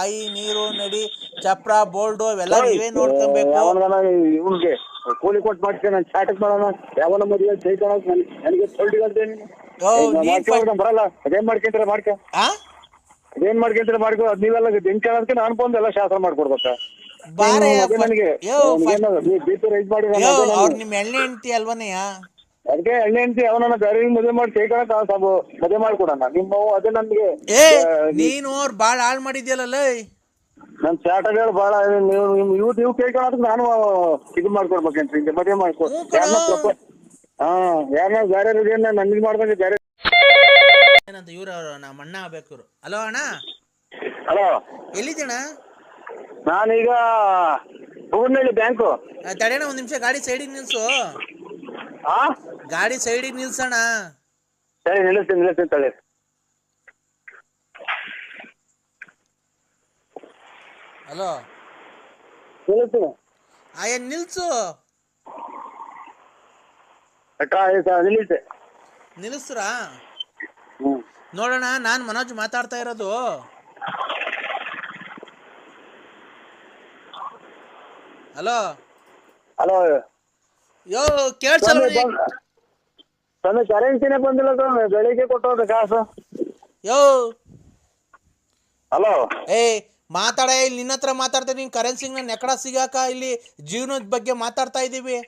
ಕಾಯಿ ನೀರು ನಡಿ ಚಪ್ರ ಬೋಲ್ಡು ಅವೆಲ್ಲ ನೀವೇ ನೋಡ್ಕೊಬೇಕು. ಯಾವನ ಇವ್ನಿಗೆ ಕೂಲಿ ಕೊಟ್ಟು ಮಾಡ್ತೀನಿ ನಾನು ಚಾಟಕ್ ಮಾಡೋಣ. ಯಾವನ ಮದುವೆ ಚೈತಾಳ ನನಗೆ ತೊಳ್ದಿಗಲ್ತೇನೆ ಓ, ನೀನ್ ಬರಲ್ಲ. ಅದೇನ್ ಮಾಡ್ಕೊಂತೀರ ಮಾಡ್ಕ. ಅದೇನ್ ಮಾಡ್ಕೊಂತೀರ ಮಾಡ್ಕೊ. ಅದ್ ನೀವೆಲ್ಲ ಕೇಳೋದಕ್ಕೆ ನಾನು ಬಂದು ಎಲ್ಲ ಶಾಸ್ತ್ರ ಮಾಡ್ಕೊಡ್ಬೇಕಾ. ಬಾರೆ ನನಗೆ ಬಿ ಪಿ ರೈಸ್ ಮಾಡಿ ಅವ್ರು ನಿಮ್ಮ ಎಣ್ಣೆ ಹೆಂಡತಿ ಅಲ್ವನೆಯ ಅದಕ್ಕೆ ಎಣ್ಣೆ ಅಂತ ಅವನನ್ನ ಬೇರೆ ಮದುವೆ ಮಾಡಿ ಚೈತಾಳ ಸಾಬು ಮದುವೆ ಮಾಡ್ಕೊಡೋಣ. ನಿಮ್ಮ ಅದೇ ನನ್ಗೆ ಏ ನೀನು ಅವ್ರು ಬಾಳ ಹಾಳು ಮಾಡಿದ್ಯಲ್ಲ ನನ್ ಚಾಟಗಳು ಬಾಳ ನೀವು ನೀವು ಇವ್ ನೀವು ಕೇಳ್ಕೊಳೋದಕ್ಕೆ ನಾನು ಇದು ಮಾಡ್ಕೊಡ್ಬೇಕಂತ ಹಿಂಗೆ ಮದುವೆ ಮಾಡ್ಕೊ ಹಾ ಯಾರನ್ನ ಬೇರೆ ಏನ ನನ್ಗೆ ಮಾಡ್ದಂಗೆ ಬೇರೆ ಏನಂತ ಇವ್ರು ಅವ್ರು ನಮ್ಮ ಅಣ್ಣ ಆಗ್ಬೇಕು ಇವ್ರು. ಹಲೋ ಅಣ್ಣ? ಹಲೋ. ಎಲ್ಲಿದ್ದೀಣ? ನಾನೀಗ ಹೂವನಹಳ್ಳಿ ಬ್ಯಾಂಕು. ತಡೆಯಣ ಒಂದ್ ನಿಮಿಷ ಗಾಡಿ ಸೈಡಿಗೆ ನಿಲ್ಸು. ಹಾ ಗಾಡಿ ಸೈಡಿಗೆ ನಿಲ್ಸೋಣ. ಸರಿ ನಿಲ್ಲಿಸ್ತೀನಿ ನಿಲ್ಲಿಸ್ತೀನಿ ತಳಿ ಹಲೋ. ನಿಲ್ಲಿಸ್ತೀನಿ. ಆಯ ನಿಲ್ಸು. ನಿಲ್ಸ್ರ ನಿಲ್ಲಿಸಿ. ನೋಡೋಣ ನಾನು ಮನೋಜ್ ಮಾತಾಡ್ತಾ ಇರೋದು. ಹಲೋ. ಹಲೋ. ಯೋ ಕೇಳ್ಸಲ್ಲ ಸ್ವಾಮಿ ಕರೆನ್ಸಿನೇ ಬಂದಿಲ್ಲ ಸ್ವಾಮಿ ಬೆಳಿಗ್ಗೆ ಕೊಟ್ಟೋದು ಕಾಸು. ಯೋ. ಹಲೋ. ಏ ಮಾತಾಡ ಇಲ್ಲಿ ನಿನ್ನ ಹತ್ರ ಮಾತಾಡ್ತೀನಿ. ನೀನು ಕರೆನ್ಸಿಗೆ ನೆಕಡ ಸಿಗಾಕ ಇಲ್ಲಿ ಜೀವನದ ಬಗ್ಗೆ ಮಾತಾಡ್ತಾ ಇದೀವಿ.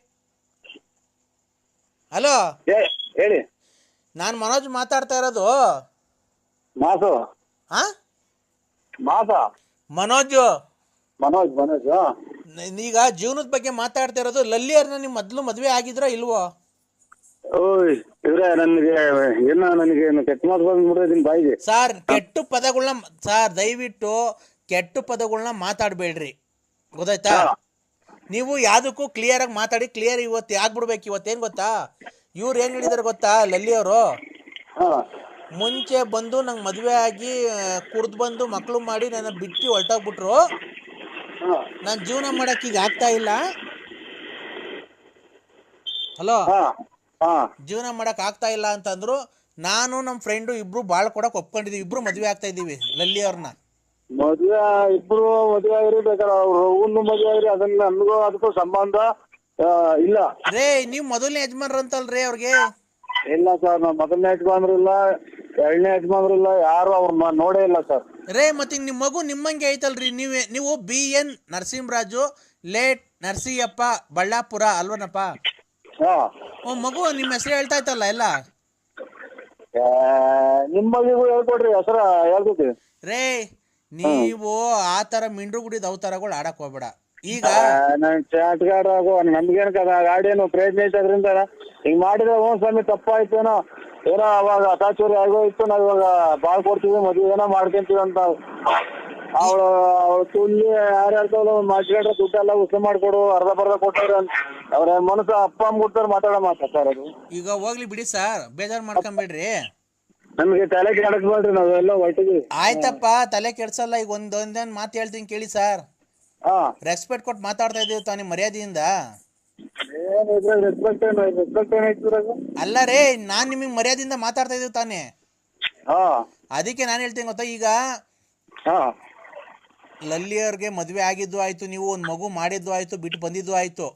ಹಲೋ. ಹೇಳಿ. ನಾನು ಮನೋಜ್ ಮಾತಾಡ್ತಾ ಇರೋದು. ಮಾಸು ಹಾ ಮಾಸ ಮನೋಜ್. ಮನೋಜ್ ಮನೋಜ್ ಈಗ ಜೀವನದ ಬಗ್ಗೆ ಮಾತಾಡ್ತಾ ಇರೋದು ಲಲ್ಲಿ ಅವ್ರನ್ನ ನಿಮ್ ಮೊದ್ಲು ಮದ್ವೆ ಆಗಿದ್ರಾ ಇಲ್ವೋ? ಓಯ್ ಇವ್ರೆ ನನಗೆ ಏನೋ ನನಗೆ ಏನು ಕೆಟ್ಟ ಮಾತು ಬಾಯಿಗೆ? ಸಾರ್ ಕೆಟ್ಟ ಪದಗಳನ್ನ ಸರ್ ದಯವಿಟ್ಟು ಕೆಟ್ಟ ಪದಗಳನ್ನ ಮಾತಾಡ್ಬೇಡ್ರಿ. ಗೊತ್ತಾಯ್ತಾ. ನೀವು ಯಾವ್ದಕ್ಕೂ ಕ್ಲಿಯರ್ ಆಗಿ ಮಾತಾಡಿ ಕ್ಲಿಯರ್ ಇವತ್ತು ಆಗ್ಬಿಡ್ಬೇಕು ಏನ್ ಗೊತ್ತಾ? ಇವ್ರು ಏನ್ ಹೇಳಿದಾರೆ ಗೊತ್ತಾ ಲಲ್ಲಿಯವರು? ಹಾ. ಮುಂಚೆ ಬಂದು ನಂಗೆ ಮದುವೆ ಆಗಿ ಕುಡ್ದು ಬಂದು ಮಕ್ಕಳು ಮಾಡಿ ನನ್ನ ಬಿಟ್ಟು ಹೊರಟೋಗ್ಬಿಟ್ರು. ನಾನು ಜೀವನ ಮಾಡಕ್ ಈಗ ಆಗ್ತಾ ಇಲ್ಲ. ಹಲೋ? ಜೀವನ ಮಾಡಕ್ ಆಗ್ತಾ ಇಲ್ಲ ಅಂತಂದ್ರು ನಾನು ನಮ್ ಫ್ರೆಂಡು ಇಬ್ರು ಬಾಳ್ ಕೊಡಕ್ ಒಪ್ಕೊಂಡಿದೀವಿ. ಇಬ್ರು ಮದ್ವೆ ಆಗ್ತಾ ಇದೀವಿ ಲಲ್ಲಿ ಅವ್ರನ್ನ ಮದ್ವೆ ಇಬ್ರು ಮದ್ವೆ ಆಗಿರಿ ಬೇಕಾದ್ರೆ ಅವ್ರು ಒಂದು ಮದ್ವೆ ಆಗ್ರಿ ಅದನ್ನ ನನ್ಗೂ ಅದಕ್ಕೂ ಸಂಬಂಧ ಇಲ್ಲ. ರೇ ನೀವ್ ಮೊದಲನೇ ಯಜಮಾನ್ರಂತಲ್ರಿ ಅವ್ರಿಗೆ? ಇಲ್ಲ ಸರ್ ನಾವು ಮೊದಲನೇ ಯಜಮಾನ್ರು ಎರಡನೇ ಯಜಮಾನ್ರಲ್ಲ ಯಾರು ಅವ್ರ ನೋಡೇ ಇಲ್ಲ ಸರ್. ರೇ ಮತ್ತೆ ನಿಮ್ ಮಗು ನಿಮ್ಮಂಗೆ ಐತಲ್ರಿ ನೀವೇ ನೀವು B N Narasimharaju late Narasiyappa Ballapura ಅಲ್ವನಪ್ಪ? ಹಾ. ಓ ಮಗು ನಿಮ್ಮ ಹೆಸರು ಹೇಳ್ತಾ ಇತ್ತಲ್ಲ ಎಲ್ಲ? ಆ, ನಿಮ್ಮ ಮಗಿಗೂ ಹೇಳ್ಕೊಡ್ರಿ ಹೆಸರ ಹೇಳ್ತೈತಿ ರೇ ನೀವು ಆ ಥರ ಮಿಂಡ್ರು ಗುಡಿದ ಅವತಾರಗಳು ಆಡಕ್ ಹೋಗ್ಬೇಡ. ಈಗ ನನ್ ಚಾಟ್ಗಾರ ಆಗೋ ಕದ ಕದ ಗಾಡಿಯನ್ನು ಐತೆ ಅದ್ರಿಂದ ಹಿಂಗ್ ಮಾಡಿದ್ರೆ ಹ್ಞೂ ಸ್ವಾಮಿ ತಪ್ಪಾಯ್ತೇನೋ. ಏನೋ ಅವಾಗ ಅತಾಚುರಿ ಆಗೋಯ್ತು ನಾವ್ ಇವಾಗ ಬಾಳ್ ಕೊಡ್ತೀವಿ ಮದ್ವೆ ಏನೋ ಮಾಡ್ಕೊಂತೀವಿ ಅಂತ ಅವಳು ಅವಳು ತುಲ್ಲಿ ಯಾರು ಮಾಡ್ಕೊಂಡ್ರೆ ದುಡ್ಡೆಲ್ಲ ಉಸ ಮಾಡ್ಕೊಡು ಅರ್ಧ ಬರ್ಧ ಕೊಟ್ಟಾರ ಅವ್ರ ಮನಸ್ಸು ಅಪ್ಪ ಅಮ್ಮ ಕೊಡ್ತಾರೆ ಮಾತಾಡೋ ಮಾತಾ ಸರ್ ಅದು. ಈಗ ಹೋಗ್ಲಿ ಬಿಡಿ ಸರ್ ಬೇಜಾರ್ ಮಾಡ್ಕೊಂಬೇಡ್ರಿ. ನಮ್ಗೆ ತಲೆ ಕೆಡಕ್ಬೇಡ್ರಿ ನಾವೆಲ್ಲ ಹೊಟ್ಟಿದ್ವಿ ಆಯ್ತಪ್ಪ ತಲೆ ಕೆಡ್ಸಲ್ಲ ಈಗ ಒಂದೊಂದೇನ್ ಮಾತು ಹೇಳ್ತೀನಿ ಕೇಳಿ ಸರ್. ಹಾ. ರೆಸ್ಪೆಕ್ಟ್ ಕೊಟ್ಟು ಮಾತಾಡ್ತಾ ಇದೀವಿ ತಾನಿ ಮರ್ಯಾದೆಯಿಂದ. ಅಲ್ಲ ರೇ ನಾನ್ ನಿಮಗ್ ಮರ್ಯಾದಿಂದ ಮಾತಾಡ್ತಾ ಇದೀವಿ ತಾನೇ. ಅದಕ್ಕೆ ನಾನು ಹೇಳ್ತೀನಿ ಗೊತ್ತಾ? ಈಗ ಲಲ್ಲಿ ಲಲ್ಲಿಯವ್ರಿಗೆ ಮದ್ವೆ ಆಗಿದ್ದು ಆಯ್ತು ನೀವು ಒಂದ್ ಮಗು ಮಾಡಿದ್ದು ಆಯ್ತು ಬಿಟ್ಟು ಬಂದಿದ್ದು ಆಯ್ತು.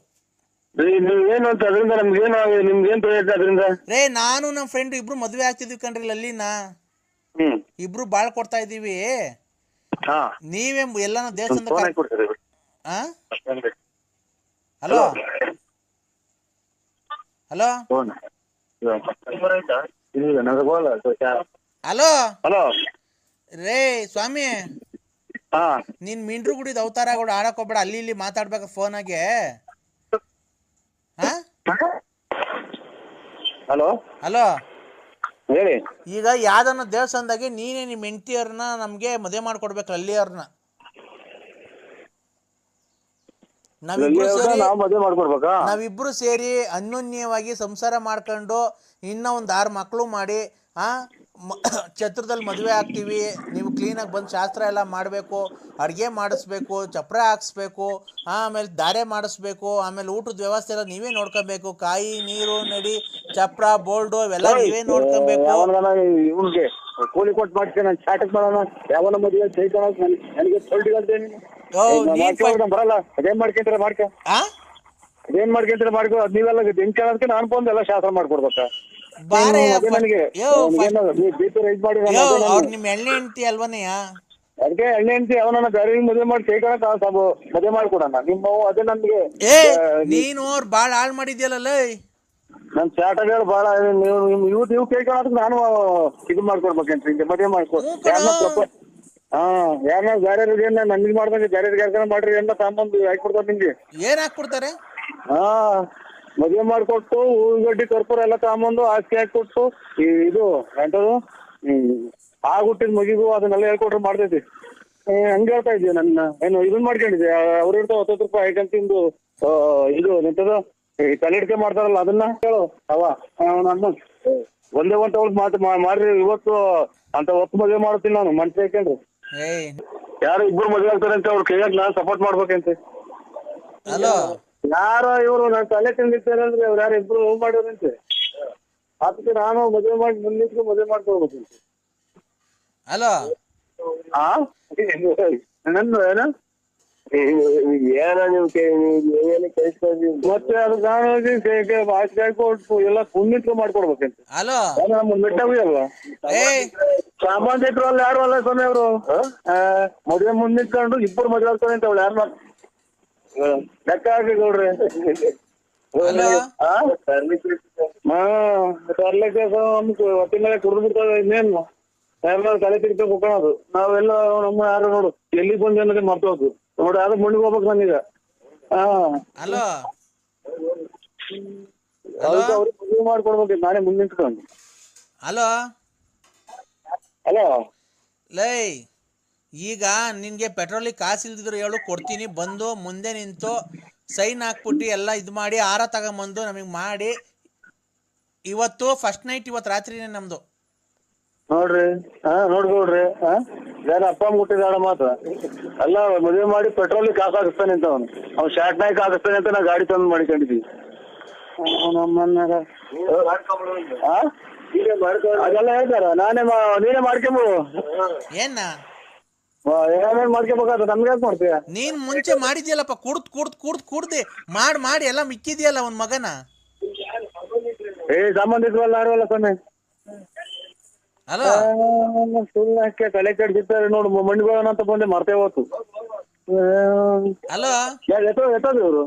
ರೇ ನಾನು ನಮ್ಮ ಫ್ರೆಂಡ್ ಇಬ್ರು ಮದ್ವೆ ಆಗ್ತಿದ್ವಿ ಕಣ್ರಿ ಲಲ್ಲಿನ. ಇಬ್ರು ಬಾಳ್ ಕೊಡ್ತಾ ಇದೀವಿ ನೀವೇ ಎಲ್ಲಾನು ದೇವಸ್ಥಾನ ಹಲೋ? ಹಲೋ? ಹಲೋ? ಹಲೋ? ರೇ ಸ್ವಾಮಿ. ಹಾ. ನೀನ್ ಮಿಂಡ್ರು ಗುಡಿದ ಅವತಾರಗಳು ಆಡಕ್ ಹೋಗ್ಬೇಡ ಅಲ್ಲಿ ಇಲ್ಲಿ ಮಾತಾಡ್ಬೇಕ ಫೋನಾಗೆ ಹಲೋ? ಹಲೋ? ಹೇಳಿ. ಈಗ ಯಾವ್ದನ್ನ ದೇವಸ್ಥಾನದಾಗೆ ನೀನೇ ನಿಮ್ಮ ಹೆಂಡತಿಯವ್ರನ್ನ ನಮ್ಗೆ ಮದುವೆ ಮಾಡ್ಕೊಡ್ಬೇಕು ಲಲ್ಲಿಯವ್ರನ್ನ ನಾವಿಬ್ರು ಸೇರಿ ನಾವು ಮದುವೆ ಮಾಡ್ಕೊಡ್ಬೇಕಾ? ನಾವಿಬ್ರು ಸೇರಿ ಅನ್ಯೋನ್ಯವಾಗಿ ಸಂಸಾರ ಮಾಡ್ಕೊಂಡು ಇನ್ನ ಒಂದ್ ಆರು ಮಕ್ಕಳು ಮಾಡಿ ಆ ಮ- ಛತ್ರದಲ್ಲಿ ಮದುವೆ ಆಗ್ತೀವಿ. ನೀವು ಕ್ಲೀನಾಗಿ ಬಂದು ಶಾಸ್ತ್ರ ಎಲ್ಲ ಮಾಡಬೇಕು ಅಡುಗೆ ಮಾಡಿಸ್ಬೇಕು ಚಪ್ರ ಹಾಕ್ಸ್ಬೇಕು ಆಮೇಲೆ ದಾರೆ ಮಾಡಿಸ್ಬೇಕು ಆಮೇಲೆ ಊಟದ ವ್ಯವಸ್ಥೆ ಎಲ್ಲ ನೀವೇ ನೋಡ್ಕೊಬೇಕು. ಕಾಯಿ ನೀರು ನಡಿ ಚಪ್ರ ಬೋಲ್ಡು ಇವೆಲ್ಲ ನೀವೇ ನೋಡ್ಕೊಬೇಕು. ಇವ್ನಿಗೆ? ಕೂಲಿ ಕೊಟ್ಟು ಮಾಡ್ತೀನಿ ನಾನು ಚಾಟಕ್ ಮಾಡೋಣ ಯಾವನ ಮದುವೆ ಚೈತನ ನನಗೆ ಬರಲ್ಲ. ಅದೇನ್ ಮಾಡ್ಕೊಂತೀರ ಮಾಡ್ಕ. ಅದೇನ್ ಮಾಡ್ಕೊಂತೀರ ಮಾಡ್ಕೊ. ಅದ್ ನೀವೆಲ್ಲ ಹೆಂಗ್ ಕೇಳೋದಕ್ಕೆ ನಾನು ಬಂದು ಎಲ್ಲ ಶಾಸ್ತ್ರ ಮಾಡ್ಕೊಡ್ಬೇಕ? ಎಣ್ಣೆ ಹೆಂಡ್ತಿ ಅದಕ್ಕೆ ಎಣ್ಣೆ ಹೆಂಡತಿ ಅವನನ್ನ ಬೇರೆ ಮದುವೆ ಮಾಡಿ ಚೈತನಕ ಸಾಬು ಮದುವೆ ಮಾಡ್ಕೊಡಣ. ನಿಮ್ಮ ಅದೇ ನನ್ಗೆ. ನೀನು ಬಾಳ ಹಾಳ್ ಮಾಡಿದೀಯಲ್ಲ ನನ್ ಚಾಟಗಳು ಬಹಳ ನೀವು ನೀವು ಇವ್ ನೀವು ಕೇಳ್ಕೊಳೋದಕ್ಕೆ ನಾನು ಇದು ಮಾಡ್ಕೊಡ್ಬೇಕಂತ ಮದುವೆ ಮಾಡ್ಕೊ. ಹಾ ಯಾರನ್ನ ಬೇರೆ ಏನ ನನ್ಗೆ ಮಾಡ್ದಂಗೆ ಬೇರೆ ಯಾರ್ಗಾರ ಮಾಡ್ರಿ ಎಲ್ಲ ಸಾಂಬಂದು ಹಾಕ್ಬಿಡ್ತಾರೆ ನಿಮ್ಗೆ. ಏನ್ ಹಾಕ್ಬಿಡ್ತಾರೆ ಹಾ ಮದುವೆ ಮಾಡ್ಕೊಟ್ಟು ಹೂಗಡ್ಡಿ ಕರ್ಪೂರ ಎಲ್ಲ ತಗೊಂಬಂದು ಹಾಕಿ ಹಾಕ್ಕೊಟ್ಟು ಈ ಇದು ಎಂಟದು ಆಗುಟ್ಟಿದ್ ಮಗಿಗೂ ಅದನ್ನೆಲ್ಲ ಹೇಳ್ಕೊಟ್ರೆ ಮಾಡ್ತೈತಿ. ಏ, ಹಂಗ್ ಹೇಳ್ತಾ ಇದ್ದೀಯ ನನ್ನ? ಏನು ಇದನ್ ಮಾಡ್ಕೊಂಡಿದ್ದೆ ಅವ್ರ ಇರ್ತಾವ ಹತ್ತತ್ತು ರೂಪಾಯಿ ಐಟಮ್ ತಿಂದು ಆ, ಇದು ನಿಂತದ ಈ ತಲೆಡಿಕೆ ಮಾಡ್ತಾರಲ್ಲ ಅದನ್ನ ಹೇಳು ಅವ ನನ್ನ ಒಂದೇ ಒಂದ್ ತಗೊಳ್ ಮಾತು ಮಾಡ್ರಿ ಇವತ್ತು ಅಂತ ಒತ್ತು ಮದುವೆ ಮಾಡ್ತೀನಿ ನಾನು ಮನ್ಸು ಯಾಕಂಡ್ರಿ ಏಯ್ ಯಾರು ಇಬ್ರು ಮದ್ವೆ ಆಗ್ತಾರೆ ಅಂತ ಅವ್ರು ಕೈಯಾಗ ನಾನ್ ಸಪೋರ್ಟ್ ಮಾಡ್ಬೇಕಂತೆ. ಹಲೋ? ಯಾರೋ ಇವರು ನಾನು ತಲೆ ತಿಂದಿರ್ತಾರೆ ಅಂದ್ರೆ ಅವ್ರು ಯಾರು ಇಬ್ರು ಮೂವ್ ಮಾಡಿದ್ರಂತೆ. ಅದಕ್ಕೆ ನಾನು ಮದ್ವೆ ಮಾಡಿ ಮುಂದಿಟ್ಟು ಮದುವೆ ಮಾಡ್ಕೊಳ್ಬೇಕು ಹಲೋ? ಹಾ ನನ್ನ ಏನ? ಏನ ನೀವು ಏನು ಮತ್ತೆ ಅದು ಎಲ್ಲ ಮಾಡ್ಕೊಡ್ಬೇಕಂತೆ. ಹಲೋ? ಅಲ್ವಾ? ಅಲ್ಲ ಯಾರು ಅಲ್ಲ ಸ್ವಾಮಿ ಅವರು? ಮದುವೆ ಮುಂದಿಟ್ಕೊಂಡು ಇಬ್ಬರು ಮದುವೆ ಆಗ್ತಾರೆ ಅಂತ ಅವಳು ಯಾರು ಲೆಕ್ಕ ಹಾಕಿ ನೋಡ್ರಿ? ಹಾ? ತರ್ಲಿಕ್ಕೆ ಹೊತ್ತಿನ ಮೇಲೆ ಕುಡಿದು ಇನ್ನೇನು? ತಲೆ ತಿರ್ಕೊಂಡು ಹೋಗೋದು ನಾವೆಲ್ಲ ನಮ್ಮ ಯಾರು ನೋಡು ಎಲ್ಲಿ ಬಂದು ಅನ್ನೋದೇ ಮರ್ತೋದು ನೋಡಿ ಅದು ಮುಣಿಗೆ ಹೋಗ್ಬೇಕು ನನಗ. ಹಾ. ಹಲೋ. ಅದಕ್ಕೆ ಅವ್ರಿಗೆ ಮದುವೆ ಮಾಡ್ಕೊಡ್ಬೇಕು ನಾನೇ ಮುಂದೆ ನಿಂತ್ಕೊಂಡು. ಹಲೋ. ಹಲೋ. ಲೈ ಈಗ ನಿನ್ಗೆ ಪೆಟ್ರೋಲಿಗೆ ಕಾಸು ಇಲ್ದಿದ್ರು ಹೇಳು ಕೊಡ್ತೀನಿ. ಬಂದು ಮುಂದೆ ನಿಂತು ಸೈನ್ ಹಾಕ್ಬಿಟ್ಟು ಎಲ್ಲ ಇದು ಮಾಡಿ ಆರ ತಗೊಂಬಂದು ನಮಗೆ ಮಾಡಿ. ಇವತ್ತು ಫಸ್ಟ್ ನೈಟ್ ಇವತ್ತು ರಾತ್ರಿನೇ ನಮ್ದು. ನೋಡ್ರಿ ಹಾ ನೋಡ್ಕೊಳ್ರಿ ಹಾ? ಯಾರ ಅಪ್ಪ ಅಮ್ಮ ಆಡ ಮಾತ್ರ. ಅಲ್ಲ ಮದುವೆ ಮಾಡಿ ಪೆಟ್ರೋಲ್ ಕಾಸು ಹಾಕಿಸ್ತಾನೆ ಅಂತ ಅವನು. ಅವ್ನು ಶಾರ್ಟ್ ನಾಯ್ಕ್ ಹಾಕಿಸ್ತಾನೆ ಅಂತ ನಾ ಗಾಡಿ ತಂದು ಮಾಡಿಕೊಂಡಿದ್ವಿ ನಮ್ಮನ್ನಾಗ ಆ? ಅದೆಲ್ಲ ಹೇಳ್ತಾರ ನಾನೇ ಮಾ- ನೀನೇ ಮಾಡ್ಕೊಂಬಿಡು ಏನ? ಏನೇನ್ ಮಾಡ್ಕೊಬೇಕಾದ ನಮ್ಗೆ ಯಾಕೆ ಮಾಡ್ತೀಯ? ನೀನ್ ಮುಂಚೆ ಮಾಡಿದ್ಯಲ್ಲಪ್ಪ ಕುಡ್ದ್ ಕುಡ್ದ್ ಕುಡ್ದ್ ಕುಡ್ದು. ಮಾಡಿ ಮಾಡಿ ಎಲ್ಲ ಮಿಕ್ಕಿದ್ಯಲ್ಲ ಅವನ್ ಮಗನ? ಏ ಸಂಬಂಧಿಕರಲ್ಲ ಯಾರಲ್ಲ ಸ್ವಾಮಿ? ಹಲೋ ಸುಳ್ಳು ಹಾಕಿ ತಲೆ ಕೆಡ್ಸಿರ್ತಾರೆ ನೋಡು ಮಂಡಿಗೋಣ ಅಂತ ಬಂದೆ ಮರ್ತೇ ಹೋತು ಹಲೋ ಎತ್ತೋ ಎತ್ತೋದು ಇವರು?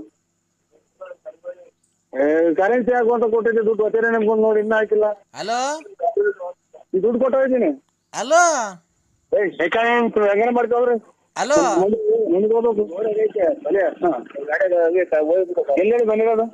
ಕರೆನ್ಸಿ ಹಾಕು ಅಂತ ಕೊಟ್ಟಿದ್ದೆ ದುಡ್ಡು ಒತ್ತೇನೆ ನಮ್ಗೊಂದು ನೋಡಿ ಇನ್ನೂ ಹಾಕಿಲ್ಲ. ಹಲೋ ಈ ದುಡ್ಡು ಕೊಟ್ಟೋಗಿದ್ದೀನಿ ಹಲೋ ಏಯ್ ಹೆಂಗನೆ ಮುಂದೆ ಹೋಗ್ಬೇಕು. ಎಲ್ಲೆಲ್ಲಿ ಬಂದಿರೋದು?